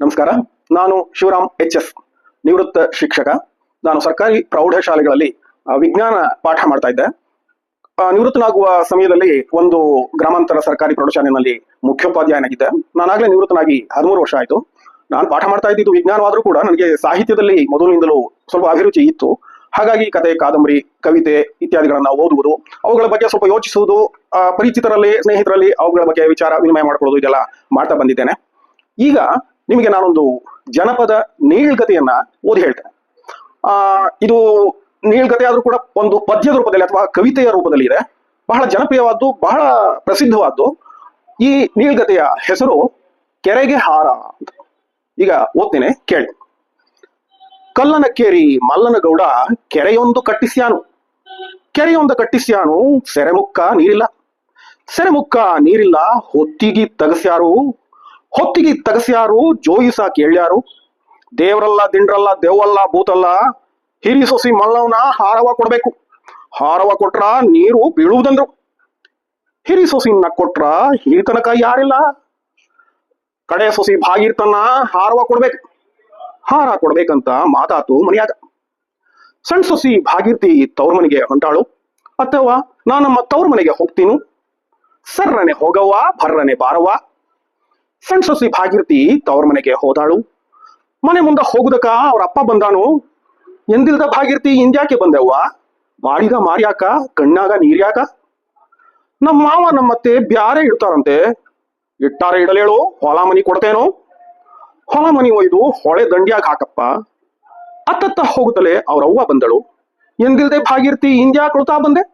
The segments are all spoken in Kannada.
ನಮಸ್ಕಾರ. ನಾನು ಶಿವರಾಮ್ ಎಚ್ ಎಸ್, ನಿವೃತ್ತ ಶಿಕ್ಷಕ. ನಾನು ಸರ್ಕಾರಿ ಪ್ರೌಢಶಾಲೆಗಳಲ್ಲಿ ವಿಜ್ಞಾನ ಪಾಠ ಮಾಡ್ತಾ ಇದ್ದೆ. ನಿವೃತ್ತನಾಗುವ ಸಮಯದಲ್ಲಿ ಒಂದು ಗ್ರಾಮಾಂತರ ಸರ್ಕಾರಿ ಪ್ರೌಢಶಾಲೆಯಲ್ಲಿ ಮುಖ್ಯೋಪಾಧ್ಯಾಯನಾಗಿದ್ದೆ. ನಾನಾಗಲೇ ನಿವೃತ್ತನಾಗಿ ಹದಿಮೂರು ವರ್ಷ ಆಯಿತು. ನಾನು ಪಾಠ ಮಾಡ್ತಾ ಇದ್ದಿದ್ದು ವಿಜ್ಞಾನವಾದರೂ ಕೂಡ ನನಗೆ ಸಾಹಿತ್ಯದಲ್ಲಿ ಮೊದಲಿನಿಂದಲೂ ಸ್ವಲ್ಪ ಅಭಿರುಚಿ ಇತ್ತು. ಹಾಗಾಗಿ ಕತೆ, ಕಾದಂಬರಿ, ಕವಿತೆ ಇತ್ಯಾದಿಗಳನ್ನ ಓದುವುದು, ಅವುಗಳ ಬಗ್ಗೆ ಸ್ವಲ್ಪ ಯೋಚಿಸುವುದು ಪರಿಚಿತರಲ್ಲಿ, ಸ್ನೇಹಿತರಲ್ಲಿ ಅವುಗಳ ಬಗ್ಗೆ ವಿಚಾರ ವಿನಿಮಯ ಮಾಡ್ಕೊಳ್ಳೋದು ಇದೆಲ್ಲ ಮಾಡ್ತಾ ಬಂದಿದ್ದೇನೆ. ಈಗ ನಿಮಗೆ ನಾನೊಂದು ಜನಪದ ನೀಳ್ಗತೆಯನ್ನ ಓದಿ ಹೇಳ್ತೇನೆ ಆ, ಇದು ನೀಳ್ಗತೆ ಆದ್ರೂ ಕೂಡ ಒಂದು ಪದ್ಯದ ರೂಪದಲ್ಲಿ ಅಥವಾ ಕವಿತೆಯ ರೂಪದಲ್ಲಿ ಇದೆ. ಬಹಳ ಜನಪ್ರಿಯವಾದ್ದು, ಬಹಳ ಪ್ರಸಿದ್ಧವಾದ್ದು. ಈ ನೀಳ್ಗತೆಯ ಹೆಸರು ಕೆರೆಗೆ ಹಾರ ಅಂತ. ಈಗ ಓದ್ತೇನೆ, ಕೇಳಿ. ಕಲ್ಲನ ಕೇರಿ ಮಲ್ಲನಗೌಡ ಕೆರೆಯೊಂದು ಕಟ್ಟಿಸ್ಯಾನು. ಕೆರೆಯೊಂದು ಕಟ್ಟಿಸ್ಯಾನು, ಸೆರೆಮುಕ್ಕ ನೀರಿಲ್ಲ. ಸೆರೆಮುಕ್ಕ ನೀರಿಲ್ಲ, ಹೊತ್ತಿಗೆ ತಗಸ್ಯಾರು. ಹೊತ್ತಿಗೆ ತಗಸ್ಯಾರು ಜೋಯಿಸ ಕೇಳ್ಯಾರು ದೇವರಲ್ಲ, ದಿಂಡ್ರಲ್ಲ ದೇವಲ್ಲ ಭೂತಲ್ಲ, ಹಿರಿ ಸೊಸಿ ಮಲ್ಲವನ ಹಾರವ ಕೊಡ್ಬೇಕು. ಹಾರವ ಕೊಟ್ರ ನೀರು ಬೀಳುವುದಂದ್ರು. ಹಿರಿ ಸೊಸಿನ ಕೊಟ್ರ ಹಿರಿತನಕ ಯಾರಿಲ್ಲ. ಕಡೆ ಸೊಸಿ ಭಾಗಿರ್ತನ ಹಾರವ ಕೊಡ್ಬೇಕು. ಹಾರ ಕೊಡ್ಬೇಕಂತ ಮಾತಾತು ಮನೆಯಾಗ. ಸಣ್ಣ ಸೊಸಿ ಭಾಗಿರ್ತಿ ತವ್ರ ಮನೆಗೆ ಹೊಂಟಾಳು. ಅಥವಾ ನಾನಮ್ಮ ತವ್ರ ಮನೆಗೆ ಹೋಗ್ತೀನು. ಸರ್ರನೆ ಹೋಗವ್ವ, ಭರ್ರನೆ ಬಾರವ್ವ. ಸಣ್ಣ ಸೊಸಿ ಭಾಗಿರ್ತಿ ತವ್ರ ಮನೆಗೆ ಹೋದಾಳು. ಮನೆ ಮುಂದೆ ಹೋಗುದಕ್ಕ ಅವ್ರ ಅಪ್ಪ ಬಂದಾನು. ಎಂದಿಲ್ದ ಭಾಗಿರ್ತಿ ಇಂದ್ಯಾಕೆ ಬಂದೆವ್ವ? ಮಾಡಿದ ಮಾರ್ಯಾಕ, ಕಣ್ಣಾಗ ನೀರ್ಯಾಕ? ನಮ್ಮ ಮಾವ ನಮ್ಮತ್ತೆ ಬ್ಯಾರೆ ಇಡ್ತಾರಂತೆ. ಇಟ್ಟಾರೆ ಇಡಲೇಳು, ಹೊಲ ಮನಿ ಕೊಡ್ತೇನು. ಹೊಲ ಮನಿ ಒಯ್ದು ಹೊಳೆ ದಂಡ್ಯಾಗ ಹಾಕಪ್ಪ. ಅತ್ತತ್ತ ಹೋಗುತ್ತಲೇ ಅವ್ರ ಅವ್ವ ಬಂದಳು. ಎಂದಿಲ್ದೆ ಭಾಗಿರ್ತಿ ಇಂಡಿಯಾ ಕೊಡ್ತಾ ಬಂದೆ.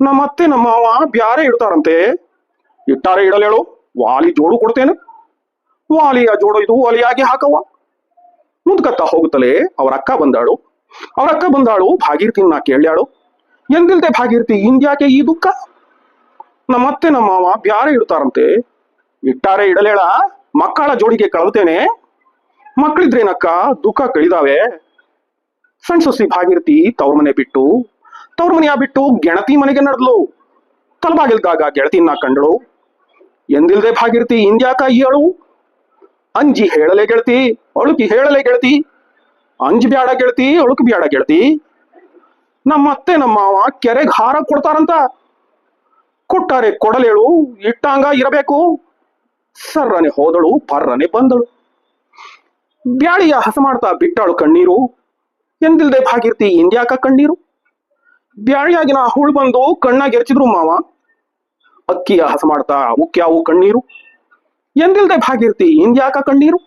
ನಮ್ಮತ್ತೆ ನಮ್ಮ ಮಾವ ಬ್ಯಾರೆ ಇಡ್ತಾರಂತೆ. ಇಟ್ಟಾರೆ ಇಡಲೇಳು ವಾಲಿ ಜೋಡು ಕೊಡ್ತೇನೆ. ವಾಲಿಯ ಜೋಡು ಇದು ವಾಲಿಯಾಗಿ ಹಾಕವ್ವ. ಮುಂದ್ಕತ್ತ ಹೋಗುತ್ತಲೇ ಅವರ ಅಕ್ಕ ಬಂದಾಳು. ಅವರ ಅಕ್ಕ ಬಂದಾಳು ಭಾಗೀರ್ತಿನ ಕೇಳ್ಯಾಳು. ಎಂದಿಲ್ದೆ ಭಾಗೀರ್ತಿ ಇಂದ್ಯಾಕೆ ಈ ದುಃಖ? ನಮ್ಮತ್ತೆ ನಮ್ಮ ಮಾವ ಬ್ಯಾರೆ ಇಡ್ತಾರಂತೆ. ಇಟ್ಟಾರೆ ಇಡಲೇಳ, ಮಕ್ಕಳ ಜೋಡಿಗೆ ಕಳತೇನೆ. ಮಕ್ಕಳಿದ್ರೇನಕ್ಕ ದುಃಖ ಕಳಿದಾವೆ. ಸಣ್ಣ ಸೊಸಿ ಭಾಗಿರ್ತಿ ತವ್ರ ಮನೆ ಬಿಟ್ಟು, ತವ್ರ ಮನೆಯ ಬಿಟ್ಟು ಗೆಣತಿ ಮನೆಗೆ ನಡೆದ್ಲು. ತಲಬಾಗಿಲ್ದಾಗ ಗೆಳತಿನ ಕಂಡಳು. ಎಂದಿಲ್ದೆ ಭಾಗಿರ್ತಿ ಇಂದ್ಯಾಕ ಏಳು ಅಂಜಿ ಹೇಳಲೆ ಗೆಳತಿ, ಅಳುಕಿ ಹೇಳಲೆ ಗೆಳತಿ. ಅಂಜಿ ಬ್ಯಾಡ ಗೆಳತಿ, ಅಳುಕಿ ಬ್ಯಾಡ ಗೆಳತಿ. ನಮ್ಮ ಅತ್ತೆ ನಮ್ಮ ಮಾವ ಕೆರೆಗೆ ಹಾರ ಕೊಡ್ತಾರಂತ. ಕೊಟ್ಟಾರೆ ಕೊಡಲೇಳು, ಇಟ್ಟಂಗ ಇರಬೇಕು. ಸರ್ರನೆ ಹೋದಳು, ಪರ್ರನೆ ಬಂದಳು. ಬ್ಯಾಳಿಯ ಹಸ ಮಾಡ್ತಾ ಬಿಟ್ಟಾಳು ಕಣ್ಣೀರು. ಎಂದಿಲ್ದೆ ಭಾಗಿರ್ತಿ ಇಂದ್ಯಾಕ ಕಣ್ಣೀರು. ಬ್ಯಾಳಿಯಾಗಿನ ಹುಳು ಬಂದು ಕಣ್ಣಾಗ ಎರ್ಚಿದ್ರು ಮಾವ. ಅಕ್ಕಿಯ ಹಸ ಮಾಡ್ತಾ ಉಕ್ಯಾವು ಕಣ್ಣೀರು. ಎಂದಿಲ್ದೆ ಭಾಗಿರ್ತಿ, ಇಂದ್ಯಾಕ ಕಣ್ಣೀರು?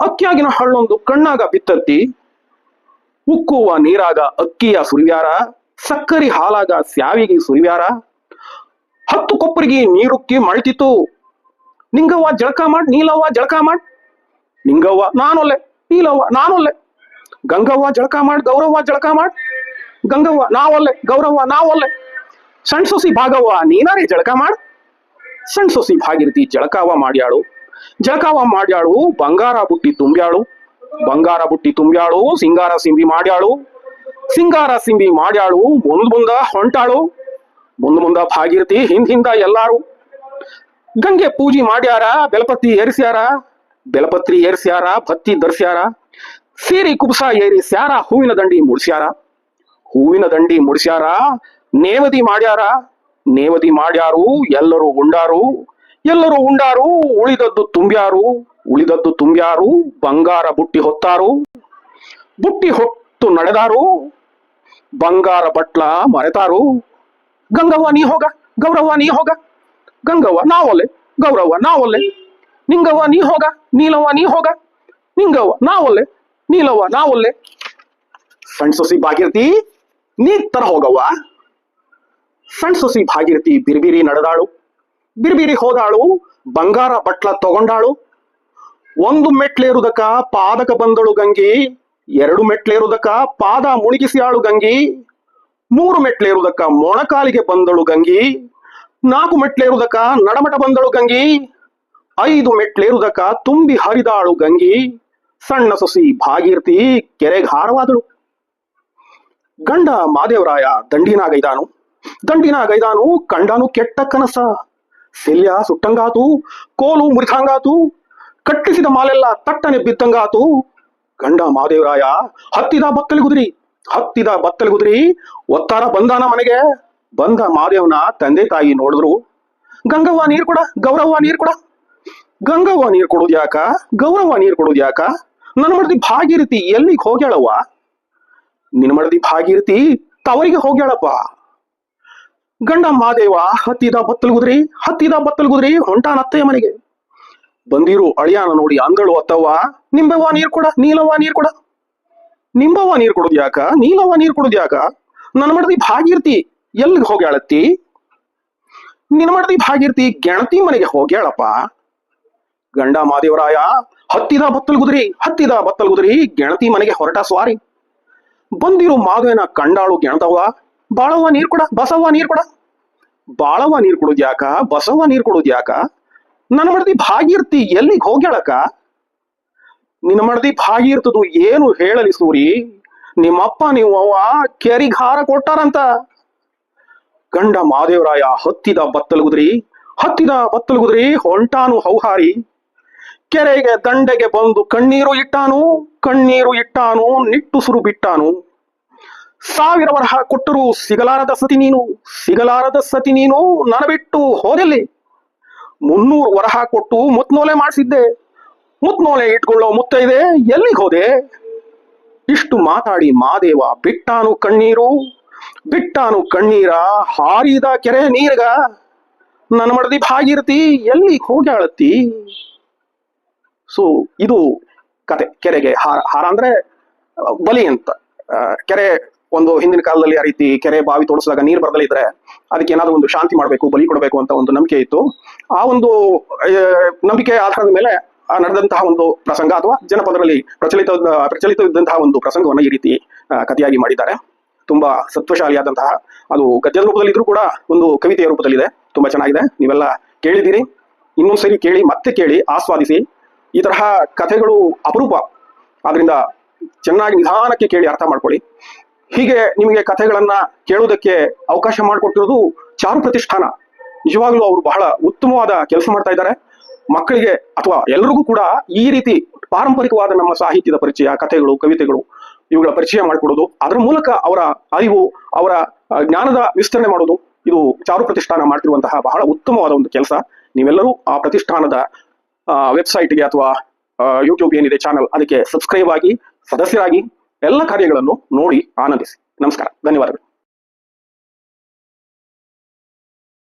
ಅಕ್ಕಿಯಾಗಿನ ಹಳ್ಳೊಂದು ಕಣ್ಣಾಗ ಬಿತ್ತತ್ತಿ ಉಕ್ಕುವ ನೀರಾಗ ಅಕ್ಕಿಯ ಸುರಿವ್ಯಾರ ಸಕ್ಕರಿ ಹಾಲಾಗ ಸ್ಯಾವಿಗೆ ಸುರಿವ್ಯಾರ ಹತ್ತು ಕೊಪ್ಪರಿಗೆ ನೀರುಕ್ಕಿ ಮಳ್ತಿತ್ತು. ನಿಂಗವ್ವ ಜಳಕ ಮಾಡ್, ನೀಲವ್ವ ಜಳಕ ಮಾಡ್. ನಿಂಗವ್ವ, ನಾನೊಲ್ಲೆ, ನೀಲವ್ವ, ನಾನೊಲ್ಲೆ. ಗಂಗವ್ವ ಜಳಕ ಮಾಡ್, ಗೌರವ್ವ ಜಳಕ ಮಾಡ್. ಗಂಗವ್ವ, ನಾವಲ್ಲೆ, ಗೌರವ್ವ, ನಾವೊಲ್ಲೆ. ಸಣ್ಣ ಸೊಸಿ ಭಾಗವ್ವ, ನೀನಾರೇ ಜಳಕ ಮಾಡ್. ಸಣ್ಣ ಸೊಸಿ ಭಾಗಿರ್ತಿ ಜಳಕಾವ ಮಾಡ್ಯಾಳು. ಜಳಕಾವ ಮಾಡ್ಯಾಳು, ಬಂಗಾರ ಬುಟ್ಟಿ ತುಂಬ್ಯಾಳು. ಬಂಗಾರ ಬುಟ್ಟಿ ತುಂಬ್ಯಾಳು, ಸಿಂಗಾರ ಸಿಂಬಿ ಮಾಡ್ಯಾಳು. ಸಿಂಗಾರ ಸಿಂಬಿ ಮಾಡ್ಯಾಳು, ಮುಂದ್ ಮುಂದ ಹೊಂಟಾಳು. ಮುಂದ್ ಮುಂದ ಭಾಗಿರ್ತಿ, ಹಿಂದ್ ಹಿಂದ ಎಲ್ಲಾರು. ಗಂಗೆ ಪೂಜೆ ಮಾಡ್ಯಾರ, ಬೆಲಪತ್ತಿ ಏರಿಸ್ಯಾರ. ಬೆಲಪತ್ರಿ ಏರಿಸ್ಯಾರ, ಭತ್ತಿ ಧರಿಸ್ಯಾರ. ಸೀರಿ ಕುಬ್ಸ ಏರಿಸ್ಯಾರ ಹೂವಿನ ದಂಡಿ ಮುಡ್ಸ್ಯಾರ. ಹೂವಿನ ದಂಡಿ ಮುಡ್ಸ್ಯಾರ ನೇವದಿ ಮಾಡ್ಯಾರ? ನೇವದಿ ಮಾಡ್ಯಾರು, ಎಲ್ಲರೂ ಉಂಡಾರು. ಎಲ್ಲರೂ ಉಂಡಾರು, ಉಳಿದದ್ದು ತುಂಬ್ಯಾರು. ಉಳಿದದ್ದು ತುಂಬ್ಯಾರು, ಬಂಗಾರ ಬುಟ್ಟಿ ಹೊತ್ತಾರು. ಬುಟ್ಟಿ ಹೊತ್ತು ನಡೆದಾರು. ಬಂಗಾರ ಬಟ್ಲ ಮರೆತಾರು. ಗಂಗವ್ವ, ನೀ ಹೋಗ. ಗೌರವ್ವ, ನೀ ಹೋಗ. ಗಂಗವ್ವ ನಾವೊಲ್ಲೆ ಗೌರವ್ವ ನಾವೊಲ್ಲೆ ನಿಂಗವ್ವ, ನೀ ಹೋಗ. ನೀಲವ್ವ, ನೀ ಹೋಗ. ನಿಂಗವ್ವ ನಾವೊಲ್ಲೆ ನೀಲವ್ವ ನಾವೊಲ್ಲೆ ಸಣ್ಣ ಸೊಸಿ ಬಾಗಿರ್ತಿ, ನೀ ತರ ಹೋಗವ್ವ. ಸಣ್ಣ ಸೊಸಿ ಭಾಗಿರತಿ ಬಿರ್ಬಿರಿ ನಡೆದಾಳು. ಬಿರ್ಬಿರಿ ಹೋದಾಳು. ಬಂಗಾರ ಬಟ್ಲ ತಗೊಂಡಾಳು. ಒಂದು ಮೆಟ್ಲೇರುದಕ ಪಾದಕ ಬಂದಳು ಗಂಗಿ. ಎರಡು ಮೆಟ್ಲೇರುದಕ ಪಾದ ಮುಳುಗಿಸಿಯಾಳು ಗಂಗಿ. ಮೂರು ಮೆಟ್ಲೇರುದಕ ಮೊಣಕಾಲಿಗೆ ಬಂದಳು ಗಂಗಿ. ನಾಲ್ಕು ಮೆಟ್ಲೇರುದಕ ನಡಮಟ ಬಂದಳು ಗಂಗಿ. ಐದು ಮೆಟ್ಲೇರುದಕ ತುಂಬಿ ಹರಿದಾಳು ಗಂಗಿ. ಸಣ್ಣ ಸೊಸಿ ಭಾಗೀರ್ತಿ ಕೆರೆಗೆ ಹಾರವಾದಳು. ಗಂಡ ಮಾದೇವರಾಯ ದಂಡಿನಾಗೈದಾನು. ದಂಡಿನಾಗೈದಾನು ಕಂಡಾನು ಕೆಟ್ಟ ಕನಸ. ಶಲ್ಯ ಸುಟ್ಟಂಗಾತು, ಕೋಲು ಮುರಿದಂಗಾತು, ಕಟ್ಟಿಸಿದ ಮಾಲೆಲ್ಲ ತಟ್ಟನೆ ಬಿದ್ದಂಗಾತು. ಗಂಡ ಮಹಾದೇವರಾಯ, ಹತ್ತಿದ ಬತ್ತಲಿಗುದ್ರಿ ಹತ್ತಿದ ಬತ್ತಲಿಗುದ್ರಿ ಒತ್ತಾರ ಬಂದಾನ ಮನೆಗೆ. ಬಂದ ಮಾದೇವನ ತಂದೆ ತಾಯಿ ನೋಡಿದ್ರು, ಗಂಗವ್ವ ನೀರ್ ಕೊಡ, ಗೌರವ್ವ ನೀರ್ ಕೊಡ. ಗಂಗವ್ವ ನೀರ್ ಕೊಡೋದು ಯಾಕ? ಗೌರವ್ವ ನೀರ್ ಕೊಡೋದು ಯಾಕ? ನನ್ನ ಮಡದಿ ಭಾಗಿರತಿ ಎಲ್ಲಿಗೆ ಹೋಗ್ಯಾಳವ್ವ? ನಿನ್ನ ಮಡದಿ ಭಾಗಿರತಿ ತವರಿಗೆ ಹೋಗ್ಯಾಳಪ್ಪ. ಗಂಡ ಮಾದೇವ, ಹತ್ತಿದ ಬತ್ತಲ್ಗುದ್ರಿ ಹತ್ತಿದ ಬತ್ತಲ್ಗುದ್ರಿ ಹೊಂಟಾನ ಅತ್ತೆಯ ಮನೆಗೆ. ಬಂದಿರು ಅಳಿಯಾನ ನೋಡಿ ಅಂದಳು, ಅತ್ತವ್ವ, ನಿಂಬವ್ವ ನೀರ್ ಕೊಡ, ನೀಲವ್ವ ನೀರ್ ಕೊಡ. ನಿಂಬವ್ವ ನೀರ್ ಕೊಡುದು ಯಾಕ? ನೀಲವ್ವ ನೀರ್ ಕೊಡುದು ಯಾಕ? ನನ್ನ ಮಡದಿ ಭಾಗಿರ್ತಿ, ಎಲ್ಲಿಗೆ ಹೋಗ್ಯಾಳತ್ತಿ? ನಿನ್ನ ಮಡದಿ ಭಾಗಿರ್ತಿ ಗೆಣತಿ ಮನೆಗೆ ಹೋಗ್ಯಾಳಪ್ಪ. ಗಂಡ ಮಾದೇವರಾಯ, ಹತ್ತಿದ ಬತ್ತಲ್ಗುದ್ರಿ ಹತ್ತಿದ ಬತ್ತಲ್ಗುದ್ರಿ ಗೆಣತಿ ಮನೆಗೆ ಹೊರಟ ಸ್ವಾರಿ. ಬಂದಿರು ಮಾದುವೆನ ಕಂಡಾಳು ಗೆಣತವ್ವ ಬಾಳವ್ವ ನೀರ್ ಕೊಡ, ಬಸವ್ವ ನೀರ್ ಕೊಡ. ಬಾಳವ್ವ ನೀರ್ ಕೊಡೋದ್ ಯಾಕ? ಬಸವ್ವ ನೀರ್ ಕೊಡೋದ್ ಯಾಕ? ನನ್ನ ಮಡದಿ ಭಾಗಿರ್ತಿ ಎಲ್ಲಿಗೆ ಹೋಗ್ಯಾಳಕ? ನಿನ್ನ ಮಡದಿ ಭಾಗೀರ್ತದು ಏನು ಹೇಳಲಿ ಸೂರಿ? ನಿಮ್ಮಪ್ಪ ನೀವು ಅವ್ವ ಕೆರಿಗ್ ಹಾರ ಕೊಟ್ಟಾರಂತ. ಗಂಡ ಮಾದೇವರಾಯ, ಹತ್ತಿದ ಬತ್ತಲಗುದ್ರಿ ಹತ್ತಿದ ಬತ್ತಲಗುದ್ರಿ ಹೊಂಟಾನು ಹೌಹಾರಿ. ಕೆರೆಗೆ ದಂಡೆಗೆ ಬಂದು ಕಣ್ಣೀರು ಇಟ್ಟಾನು ಕಣ್ಣೀರು ಇಟ್ಟಾನು, ನಿಟ್ಟುಸುರು ಬಿಟ್ಟಾನು. ಸಾವಿರ ವರಹ ಕೊಟ್ಟರು ಸಿಗಲಾರದ ಸತಿ ನೀನು, ಸಿಗಲಾರದ ಸತಿ ನೀನು ನನ ಬಿಟ್ಟು ಹೋದಲ್ಲಿ. ಮುನ್ನೂರು ವರಹ ಕೊಟ್ಟು ಮುತ್ನೋಲೆ ಮಾಡಿಸಿದ್ದೆ. ಮುತ್ನೋಲೆ ಇಟ್ಕೊಳ್ಳೋ ಮುತ್ತೈದೆ ಎಲ್ಲಿಗೆ ಹೋದೆ? ಇಷ್ಟು ಮಾತಾಡಿ ಮಾದೇವ, ಬಿಟ್ಟಾನು ಕಣ್ಣೀರು, ಬಿಟ್ಟಾನು ಕಣ್ಣೀರ, ಹಾರಿದ ಕೆರೆ ನೀರ್ಗ. ನನ್ನ ಮಡದಿ ಭಾಗಿರ್ತಿ ಎಲ್ಲಿ ಹೋಗ್ಯಾಳತ್ತಿ? ಸೊ, ಇದು ಕತೆ, ಕೆರೆಗೆ ಹಾರ ಹಾರ ಅಂದ್ರೆ ಬಲಿ ಅಂತ. ಕೆರೆ ಒಂದು ಹಿಂದಿನ ಕಾಲದಲ್ಲಿ ಆ ರೀತಿ ಕೆರೆ ಬಾವಿ ತೋಡಿಸಿದಾಗ ನೀರು ಬರದಲ್ಲಿ ಇದ್ರೆ ಅದಕ್ಕೆ ಏನಾದ್ರು ಒಂದು ಶಾಂತಿ ಮಾಡಬೇಕು, ಬಲಿ ಕೊಡಬೇಕು ಅಂತ ಒಂದು ನಂಬಿಕೆ ಇತ್ತು. ಆ ಒಂದು ನಂಬಿಕೆ ಆಧಾರದ ಮೇಲೆ ಆ ನಡೆದಂತಹ ಒಂದು ಪ್ರಸಂಗ ಅಥವಾ ಜನಪದರಲ್ಲಿ ಪ್ರಚಲಿತ, ಪ್ರಚಲಿತವಿದ್ದಂತಹ ಒಂದು ಪ್ರಸಂಗವನ್ನು ಈ ರೀತಿ ಕಥೆಯಾಗಿ ಮಾಡಿದ್ದಾರೆ. ತುಂಬಾ ಸತ್ವಶಾಲಿಯಾದಂತಹ, ಅದು ಗದ್ಯದ ರೂಪದಲ್ಲಿ ಇದ್ರೂ ಕೂಡ ಒಂದು ಕವಿತೆಯ ರೂಪದಲ್ಲಿದೆ. ತುಂಬಾ ಚೆನ್ನಾಗಿದೆ. ನೀವೆಲ್ಲ ಕೇಳಿದ್ದೀರಿ. ಇನ್ನೊಂದ್ಸರಿ ಕೇಳಿ, ಮತ್ತೆ ಕೇಳಿ, ಆಸ್ವಾದಿಸಿ. ಈ ತರಹ ಕಥೆಗಳು ಅಪರೂಪ. ಆದ್ರಿಂದ ಚೆನ್ನಾಗಿ ನಿಧಾನಕ್ಕೆ ಕೇಳಿ ಅರ್ಥ ಮಾಡ್ಕೊಳ್ಳಿ. ಹೀಗೆ ನಿಮಗೆ ಕಥೆಗಳನ್ನ ಕೇಳುವುದಕ್ಕೆ ಅವಕಾಶ ಮಾಡಿಕೊಟ್ಟಿರೋದು ಚಾರು ಪ್ರತಿಷ್ಠಾನ. ನಿಜವಾಗ್ಲೂ ಅವರು ಬಹಳ ಉತ್ತಮವಾದ ಕೆಲಸ ಮಾಡ್ತಾ ಇದ್ದಾರೆ. ಮಕ್ಕಳಿಗೆ ಅಥವಾ ಎಲ್ರಿಗೂ ಕೂಡ ಈ ರೀತಿ ಪಾರಂಪರಿಕವಾದ ನಮ್ಮ ಸಾಹಿತ್ಯದ ಪರಿಚಯ, ಕಥೆಗಳು, ಕವಿತೆಗಳು ಇವುಗಳ ಪರಿಚಯ ಮಾಡಿಕೊಡೋದು ಅದರ ಮೂಲಕ ಅವರ ಅರಿವು, ಅವರ ಜ್ಞಾನದ ವಿಸ್ತರಣೆ ಮಾಡೋದು ಇದು ಚಾರು ಪ್ರತಿಷ್ಠಾನ ಮಾಡ್ತಿರುವಂತಹ ಬಹಳ ಉತ್ತಮವಾದ ಒಂದು ಕೆಲಸ. ನೀವೆಲ್ಲರೂ ಆ ಪ್ರತಿಷ್ಠಾನದ ವೆಬ್ಸೈಟ್ಗೆ ಅಥವಾ ಯೂಟ್ಯೂಬ್ ಏನಿದೆ ಚಾನಲ್ ಅದಕ್ಕೆ ಸಬ್ಸ್ಕ್ರೈಬ್ ಆಗಿ, ಸದಸ್ಯರಾಗಿ ಎಲ್ಲ ಕಾರ್ಯಗಳನ್ನು ನೋಡಿ ಆನಂದಿಸಿ. ನಮಸ್ಕಾರ. ಧನ್ಯವಾದಗಳು.